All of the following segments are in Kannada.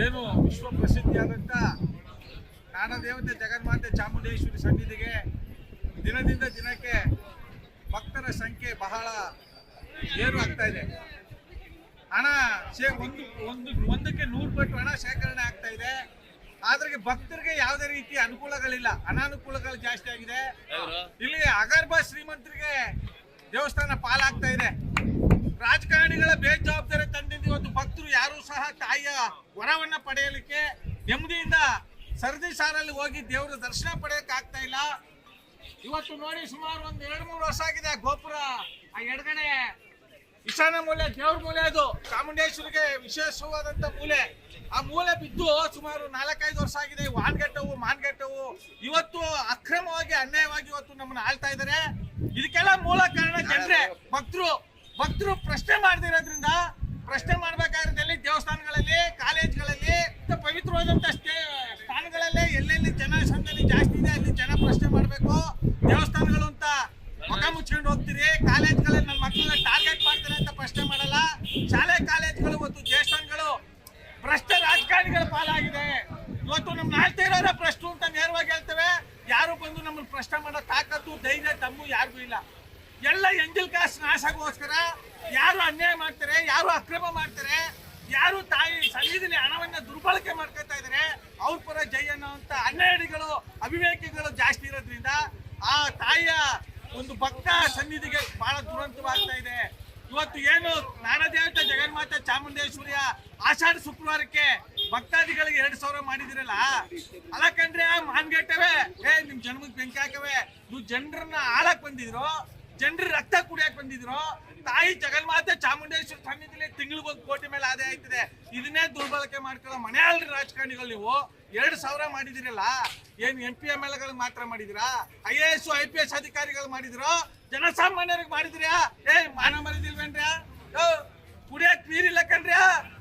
ಏನು ವಿಶ್ವ ಪ್ರಸಿದ್ಧಿಯಾದಂಥ ದೇವತೆ ಜಗನ್ಮಾತೆ ಚಾಮುಂಡೇಶ್ವರಿ ಸನ್ನಿಧಿಗೆ ದಿನದಿಂದ ದಿನಕ್ಕೆ ಭಕ್ತರ ಸಂಖ್ಯೆ ಬಹಳ ಏರು ಆಗ್ತಾ ಇದೆ. ಹಣ ಶೇ, ಒಂದು ಒಂದು, ಒಂದಕ್ಕೆ ನೂರು ಪಟ್ಟು ಹಣ ಶೇಖರಣೆ ಆಗ್ತಾ ಇದೆ. ಆದ್ರೆ ಭಕ್ತರಿಗೆ ಯಾವುದೇ ರೀತಿ ಅನುಕೂಲಗಳಿಲ್ಲ. ಅನಾನುಕೂಲಗಳು ಜಾಸ್ತಿ ಆಗಿದೆ. ಇಲ್ಲಿ ಅಗರ್ಭ ಶ್ರೀಮಂತರಿಗೆ ದೇವಸ್ಥಾನ ಪಾಲಾಗ್ತಾ ಇದೆ. ರಾಜಕಾರಣಿಗಳ ಬೇಜವಾಬ್ದಾರಿ ತಂದಿದ್ದು ಇವತ್ತು ಭಕ್ತರು ಯಾರು ಸಹ ತಾಯಿಯ ವರವನ್ನ ಪಡೆಯಲಿಕ್ಕೆ ನೆಮ್ಮದಿಯಿಂದ ಸರದಿ ಸಾರಲ್ಲಿ ಹೋಗಿ ದೇವರ ದರ್ಶನ ಪಡೆಯಕ್ಕೆ ಆಗ್ತಾ ಇಲ್ಲ. ಇವತ್ತು ನೋಡಿ ಸುಮಾರು ಒಂದು ಎರಡು ಮೂರು ವರ್ಷ ಆಗಿದೆ ಗೋಪುರ, ಆ ಎಡಗಡೆ. ಈಶಾನ್ಯ ಮೂಲೆ, ದೇವ್ರ ಮೂಲೆ ಅದು. ಚಾಮುಂಡೇಶ್ವರಿಗೆ ವಿಶೇಷವಾದಂತ ಮೂಲೆ. ಆ ಮೂಲೆ ಬಿದ್ದು ಸುಮಾರು ನಾಲ್ಕೈದು ವರ್ಷ ಆಗಿದೆ. ವಾನ್ಗೆಟ್ಟವು ಮಾನ್ಗೆಟ್ಟವು ಇವತ್ತು ಅಕ್ರಮವಾಗಿ, ಅನ್ಯಾಯವಾಗಿ ಇವತ್ತು ನಮ್ಮನ್ನ ಆಳ್ತಾ ಇದ್ದಾರೆ. ಇದಕ್ಕೆಲ್ಲ ಮೂಲ ಕಾರಣ ಜನರೇ, ಭಕ್ತರು. ಭಕ್ತರು ಪ್ರಶ್ನೆ ಮಾಡದಿರೋದ್ರಿಂದ ಪ್ರಶ್ನೆ ಮಾಡ್ಬೇಕಾದ್ರೆ ದೇವಸ್ಥಾನಗಳಲ್ಲಿ, ಕಾಲೇಜ್ಗಳಲ್ಲಿ ಪವಿತ್ರವಾದಂಥ ಸ್ಥಾನಗಳಲ್ಲೇ ಎಲ್ಲೆಲ್ಲಿ ಜನ ಸಂದಲ್ಲಿ ಜಾಸ್ತಿ ಇದೆ ಅಲ್ಲಿ ಜನ ಪ್ರಶ್ನೆ ಮಾಡಬೇಕು. ದೇವಸ್ಥಾನಗಳು ಅಂತ ಮುಖ ಮುಚ್ಕೊಂಡು ಹೋಗ್ತೀರಿ. ಕಾಲೇಜ್ಗಳಲ್ಲಿ ನನ್ನ ಮಕ್ಕಳನ್ನ ಟಾರ್ಗೆಟ್ ಮಾಡ್ತಾರೆ ಅಂತ ಪ್ರಶ್ನೆ ಮಾಡಲ್ಲ. ಶಾಲೆ, ಕಾಲೇಜ್ಗಳು ಮತ್ತು ದೇವಸ್ಥಾನಗಳು ಭ್ರಷ್ಟ ರಾಜಕಾರಣಿಗಳ ಪಾಲಾಗಿದೆ. ಇವತ್ತು ನಮ್ಮ ಆಳ್ತಾ ಇರೋರ ಪ್ರಶ್ನೆ ಅಂತ ನೇರವಾಗಿ ಹೇಳ್ತೇವೆ. ಯಾರು ಬಂದು ನಮ್ಮನ್ನು ಪ್ರಶ್ನೆ ಮಾಡೋ ತಾಕತ್ತು, ಧೈರ್ಯ ತಮ್ಮು ಯಾರಿಗೂ ಇಲ್ಲ. ಎಲ್ಲ ಎಂಜಲ್ ಕಾಸ್ಟ್ ನಾಶಗೋಸ್ಕರ ಯಾರು ಅನ್ಯಾಯ ಮಾಡ್ತಾರೆ, ಯಾರು ಅಕ್ರಮ ಮಾಡ್ತಾರೆ, ಯಾರು ತಾಯಿ ಸನ್ನಿಧಿಲಿ ಹಣವನ್ನ ದುರ್ಬಳಕೆ ಮಾಡ್ಕೊತಾ ಇದ್ದಾರೆ ಅವ್ರ ಪರ ಜೈ ಅನ್ನೋಂತ ಅನ್ಯಾಯಗಳು ಅಭಿವೇಕಿಗಳು ಜಾಸ್ತಿ ಇರೋದ್ರಿಂದ ಆ ತಾಯಿಯ ಒಂದು ಭಕ್ತ ಸನ್ನಿಧಿಗೆ ಬಹಳ ದುರಂತವಾಗ್ತಾ ಇದೆ. ಇವತ್ತು ಏನು ಜ್ಞಾನದೇವತೆ ಜಗನ್ಮಾತ ಚಾಮುಂಡೇಶ್ವರಿಯ ಆಷಾಢ ಶುಕ್ರವಾರಕ್ಕೆ ಭಕ್ತಾದಿಗಳಿಗೆ ಎರಡ್ ಸಾವಿರ ಮಾಡಿದಿರಲ್ಲ? ಅಲ್ಲ ಕಂಡ್ರೆ ಮಾನ್ಗೆಟ್ಟವೆ, ಏ, ನಿಮ್ ಜನ್ಮಕ್ ಬೆಂಕಿ ಹಾಕವೆ ನೀವು ಜನರನ್ನ ಆಳಕ್ ಬಂದಿದ್ರು. ಜನರ ರಕ್ತ ಕುಡಿಯಕ್ ಬಂದಿದ್ರು. ತಾಯಿ ಜಗನ್ಮಾತೆ ಚಾಮುಂಡೇಶ್ವರಿ ಸನ್ನಿಧಿಲಿ ತಿಂಗಳಿಗೆ ಒಂದು ಕೋಟಿ ಮೇಲೆ ಆದಾಯ ಆಯ್ತದೆ. ಇದನ್ನೇ ದುರ್ಬಳಕೆ ಮಾಡ್ಕೊಳ್ಳೋ ಮನೆಯಾಳ್ರಿ ರಾಜಕಾರಣಿಗಳು ನೀವು. ಎರಡು ಸಾವಿರ ಮಾಡಿದಿರಲ್ಲ. ಏನ್ ಎಂ ಪಿ ಎಂ ಎಲ್ ಮಾತ್ರ ಮಾಡಿದಿರಾ? I A S I P S ಅಧಿಕಾರಿಗಳು ಮಾಡಿದ್ರು? ಜನಸಾಮಾನ್ಯರಿಗೆ ಮಾಡಿದ್ರ್ಯಾ ಏ ಮಾನ ಮರಿದಿಲ್ವೇನ್ರಿ ಕುಡಿಯಕ್ ನೀರಿಲ್ಲ ಕಣ್ರಿ.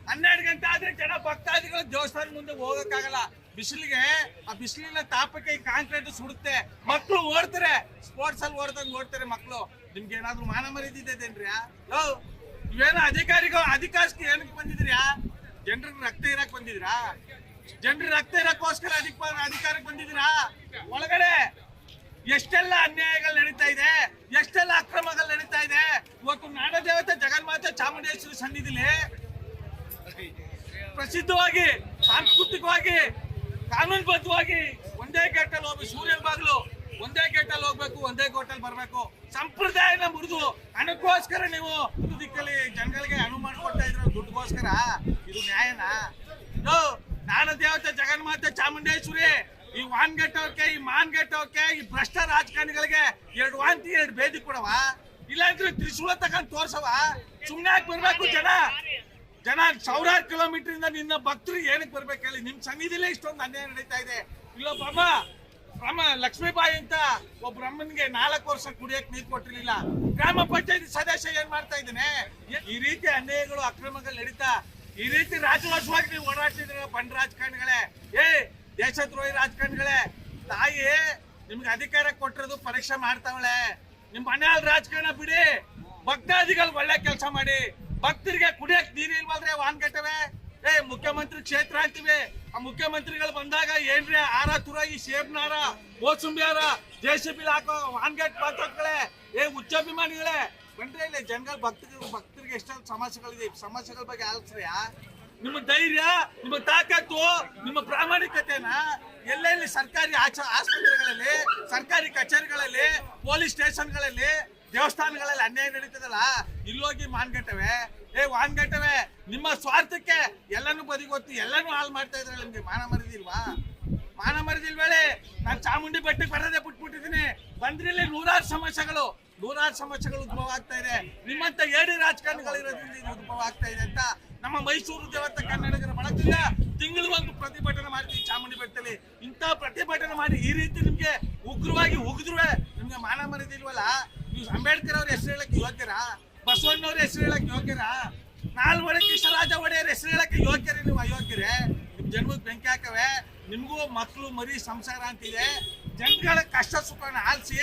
ಹನ್ನೆರಡು ಗಂಟೆ ಆದ್ರೆ ಜನ ಭಕ್ತಾದಿಗಳು ದೇವಸ್ಥಾನ ಮುಂದೆ ಹೋಗಕ್ಕಾಗಲ್ಲ. ಬಿಸಿಲಿಗೆ ಆ ಬಿಸಿಲಿನ ತಾಪಕ್ಕೆ ಈ ಕಾಂಕ್ರೀಟ್ ಸುಡುತ್ತೆ. ಮಕ್ಕಳು ಓಡ್ತಾರೆ. ಸ್ಪೋರ್ಟ್ಸ್ ಅಲ್ಲಿ ಓಡ್ದಂಗ್ ಓಡ್ತಾರೆ ಮಕ್ಕಳು ನಿಮ್ಗೆ ಏನಾದ್ರು ಮಾನ ಮರಿದಿದ್ದೇನ್ರ್ಯಾ ಯೋ ಇವೇನು ಅಧಿಕಾರಿಗಳು ಅಧಿಕಾರಕ್ಕೆ ಏನಕ್ಕೆ ಬಂದಿದ್ರಿ ಜನರಿಗೆ ರಕ್ತ ಇರಕ್ ಬಂದಿದ್ರಾ ಜನರಿಗೆ ರಕ್ತ ಇರಕ್ಕೋಸ್ಕರ ಅಧಿಕ, ಅಧಿಕಾರಕ್ಕೆ ಬಂದಿದ್ದೀರಾ? ಒಳಗಡೆ ಎಷ್ಟೆಲ್ಲ ಅನ್ಯಾಯಗಳು ನಡೀತಾ ಇದೆ, ಎಷ್ಟೆಲ್ಲ ಅಕ್ರಮಗಳು ನಡೀತಾ ಇದೆ. ಇವತ್ತು ನಾಡದೇವತೆ ಜಗನ್ಮಾತೆ ಚಾಮುಂಡೇಶ್ವರಿ ಸನ್ನಿಧಿಲಿ ಪ್ರಸಿದ್ಧವಾಗಿ, ಸಾಂಸ್ಕೃತಿಕವಾಗಿ, ಕಾನೂನುಬದ್ಧವಾಗಿ ಒಂದೇ ಗೇಟಲ್ಲಿ ಹೋಗಿ ಸೂರ್ಯನ ಬಾಗಿಲು ಒಂದೇ ಗೇಟಲ್ಲಿ ಹೋಗ್ಬೇಕು ಒಂದೇ ಗೋಟಲ್ಲಿ ಬರಬೇಕು. ಸಂಪ್ರದಾಯನ ಮುರಿದು ಹಣಕ್ಕೋಸ್ಕರ ನೀವು ಒಂದು ದಿಕ್ಕಲ್ಲಿ ಜನಗಳಿಗೆ ಅನುವು ಮಾಡ್ಕೊಳ್ತಾ ಇದ್ರು ದುಡ್ಡುಗೋಸ್ಕರ? ಇದು ನ್ಯಾಯನಾ? ಯೋ, ನಾನು ದೇವತೆ ಜಗನ್ಮಾತೆ ಚಾಮುಂಡೇಶ್ವರಿ ಈ ವಾನ್ ಗೆಟ್ಟೋಕೆ ಈ ಮಾನ್ ಗೆಟ್ಟೋಕೆ ಈ ಭ್ರಷ್ಟ ರಾಜಕಾರಣಿಗಳಿಗೆ ಎರಡು ವಾಂತಿ ಎರಡು ಬೇದಿ ಕೊಡವ? ಇಲ್ಲಾಂದ್ರೆ ತ್ರಿಶೂಲ ತಗೊಂಡ್ ತೋರ್ಸವ? ಸುಮ್ನೆ ಯಾಕೆ ಬರ್ಬೇಕು ಜನ. ಜನ ಸಾವಿರಾರು ಕಿಲೋಮೀಟರ್ ಇಂದ ನಿನ್ನ ಭಕ್ತರು ಏನಕ್ಕೆ ಬರ್ಬೇಕು ಹೇಳಿ ನಿಮ್ ಸನ್ನಿಧಿಲೇ ಇಷ್ಟೊಂದು ಅನ್ಯಾಯ ನಡೀತಾ ಇದೆ. ಇಲ್ಲೊಬ್ಬ ಬ್ರಹ್ಮ ಲಕ್ಷ್ಮೀಬಾಯಿ ಅಂತ ಒಬ್ಬ ಬ್ರಹ್ಮನ್ಗೆ ನಾಲ್ಕು ವರ್ಷ ಕುಡಿಯಕ್ ನೀರು ಕೊಟ್ಟಿರ್ಲಿಲ್ಲ. ಗ್ರಾಮ ಪಂಚಾಯತಿ ಸದಸ್ಯ ಏನ್ ಮಾಡ್ತಾ ಇದ್ದೇನೆ? ಈ ರೀತಿ ಅನ್ಯಾಯಗಳು, ಅಕ್ರಮಗಳು ನಡೀತಾ, ಈ ರೀತಿ ರಾಜವಾಸವಾಗಿ ನೀವು ಓಡಾಡ್ತಿದ್ರ ಬಂಡ್ ರಾಜಕಾರಣಿಗಳೇ. ಏ, ದೇಶದ್ರೋಹಿ ರಾಜಕಾರಣಿಗಳೇ, ತಾಯಿ ನಿಮ್ಗೆ ಅಧಿಕಾರ ಕೊಟ್ಟಿರೋದು ಪರೀಕ್ಷೆ ಮಾಡ್ತಾವಳೆ. ನಿಮ್ ಮನೆಯಲ್ಲಿ ರಾಜಕಾರಣ ಬಿಡಿ. ಭಕ್ತಾದಿಗಳು ಒಳ್ಳೆ ಕೆಲಸ ಮಾಡಿ. ಭಕ್ತರಿಗೆ ಕುಡಿಯಕ್ ನೀರಿಲ್ವಾದ್ರೆ ವಾನ್ ಏ ಕ್ಷೇತ್ರ ಅಂತೀವಿ ಆ ಮುಖ್ಯಮಂತ್ರಿಗಳು ಬಂದಾಗ ಏನ್ರಿ ಆರ ತುರಾಗಿ ಶೇಬ್ನಾರ ಓಸುಂಬಿಯಾರ ಜೆ ಸಿ ಬಿ ಹಾಕೋ ವಾನ್ಗೇಟ್ ಪಾತ್ರಗಳೇ, ಏ ಉಚ್ಚಾಭಿಮಾನಿಗಳೇ ಬಂದ್ರೆ ಇಲ್ಲಿ ಜನಗಳ ಭಕ್ತ ಭಕ್ತರಿಗೆ ಎಷ್ಟೊಂದು ಸಮಸ್ಯೆಗಳಿದೆ. ಸಮಸ್ಯೆಗಳ ಬಗ್ಗೆ ಆಲೋಚನೆಯಾ ನಿಮ್ಮ ಧೈರ್ಯ, ನಿಮ್ಮ ತಾಕತ್ತು, ನಿಮ್ಮ ಪ್ರಾಮಾಣಿಕತೆನ? ಎಲ್ಲೆಲ್ಲಿ ಸರ್ಕಾರಿ ಆಚ ಆಸ್ಪತ್ರೆಗಳಲ್ಲಿ, ಸರ್ಕಾರಿ ಕಚೇರಿಗಳಲ್ಲಿ, ಪೊಲೀಸ್ ಸ್ಟೇಷನ್ಗಳಲ್ಲಿ ದೇವಸ್ಥಾನಗಳಲ್ಲಿ ಅನ್ಯಾಯ ನಡೀತದಲ್ಲ? ಇಲ್ಲೋಗಿ ಮಾನ್ಗಟ್ಟವೆ. ಏ ವಾನ್ಗಟ್ಟವೆ ನಿಮ್ಮ ಸ್ವಾರ್ಥಕ್ಕೆ ಎಲ್ಲಾನು ಬದಿಗೊತ್ತಿ, ಎಲ್ಲಾನು ಹಾಳು ಮಾಡ್ತಾ ಇದ್ರೆ ನಿಮ್ಗೆ ಮಾನ ಮರಿದಿಲ್ವಾ ಮಾನ ಮರದಿಲ್ವೇಳೆ ನಾನು ಚಾಮುಂಡಿ ಬೆಟ್ಟಕ್ಕೆ ಬರೋದೇ ಬಿಟ್ಬಿಟ್ಟಿದ್ದೀನಿ. ಬಂದ್ರಿಲ್ಲಿ ನೂರಾರು ಸಮಸ್ಯೆಗಳು ನೂರಾರು ಸಮಸ್ಯೆಗಳು ಉದ್ಭವ ಆಗ್ತಾ ಇದೆ. ನಿಮ್ಮಂತ ಏಡಿ ರಾಜಕಾರಣಿಗಳು ಇರೋದ್ರಿಂದ ಇದು ಉದ್ಭವ ಆಗ್ತಾ ಇದೆ ಅಂತ ನಮ್ಮ ಮೈಸೂರು ದೇವತ ಕನ್ನಡಿಗರ ಬಳಗದಿಂದ ಒಂದು ಪ್ರತಿಭಟನೆ ಮಾಡ್ತೀವಿ ಚಾಮುಂಡಿ ಬೆಟ್ಟದಲ್ಲಿ. ಇಂಥ ಪ್ರತಿಭಟನೆ ಮಾಡಿ ಈ ರೀತಿ ನಿಮ್ಗೆ ಉಗ್ರವಾಗಿ ಉಗಿದ್ರುವೆ. ನಿಮ್ಗೆ ಮಾನ ಮರಿದಿಲ್ವಲ್ಲ ಅಂಬೇಡ್ಕರ್ ಅವ್ರ ಹೆಸರು ಹೇಳಕ್ ಯೋಗ್ಯರಾ? ಬಸವಣ್ಣವ್ರ ಹೆಸರು ಹೇಳಕ್ ಯೋಗ್ಯರಾ? ನಾಲ್ವಡೆ ಕೃಷ್ಣರಾಜ ಒಡೆಯರ್ ಹೆಸರು ಹೇಳಕ್ಕೆ ಯೋಗ್ಯರೇ ನೀವು ಅಯೋಗ್ಯರೇ? ನಿಮ್ ಜನ್ಮಕ್ಕೆ ಬೆಂಕಿ ಹಾಕವೆ, ನಿಮ್ಗೂ ಮಕ್ಕಳು ಮರಿ ಸಂಸಾರ ಅಂತಿದೆ. ಜನಗಳ ಕಷ್ಟ ಸುಖನ ಆಲಿಸಿ,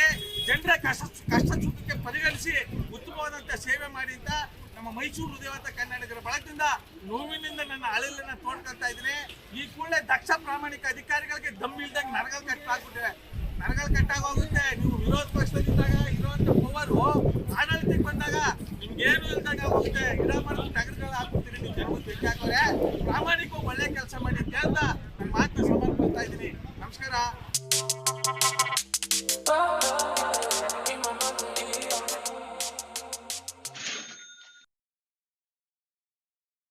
ಜನರ ಕಷ್ಟ ಕಷ್ಟ ಸುಖಕ್ಕೆ ಪರಿಗಣಿಸಿ ಉತ್ತಮವಾದಂಥ ಸೇವೆ ಮಾಡಿ ಅಂತ ನಮ್ಮ ಮೈಸೂರು ಹೃದಯವಂತ ಕನ್ನಡಿಗರ ಬಳಕದಿಂದ ನೋವಿನಿಂದ ನನ್ನ ಅಳಿಲನ್ನ ತೋಡ್ಕೊಳ್ತಾ ಇದ್ದೀನಿ. ಈ ಕೂಡಲೇ ದಕ್ಷ ಪ್ರಾಮಾಣಿಕ ಅಧಿಕಾರಿಗಳಿಗೆ ದಮ್ ಇಲ್ದಂಗೆ ನರಗಳು ಕಟ್ಟಾಗ್ಬಿಟ್ಟಿವೆ ನರಗಳು ಕಟ್ಟಾಗೋಗುತ್ತೆ ನೀವು ವಿರೋಧ ಪಕ್ಷದಲ್ಲಿದ್ದಾಗ ಇಲ್ದಾಗ ಗಿಡ ಮರದ ಹಾಕ್ಬಿಡ್ತೀನಿ ಪ್ರಾಮಾಣಿಕ ಒಳ್ಳೆ ಕೆಲಸ ಮಾಡಿ ಅಂತ ಹೇಳ್ತಾ ನನ್ನ ಮಾತನ್ನ ಸಮರ್ಪಿಸ್ತಾ ಇದ್ದೀನಿ. ನಮಸ್ಕಾರ.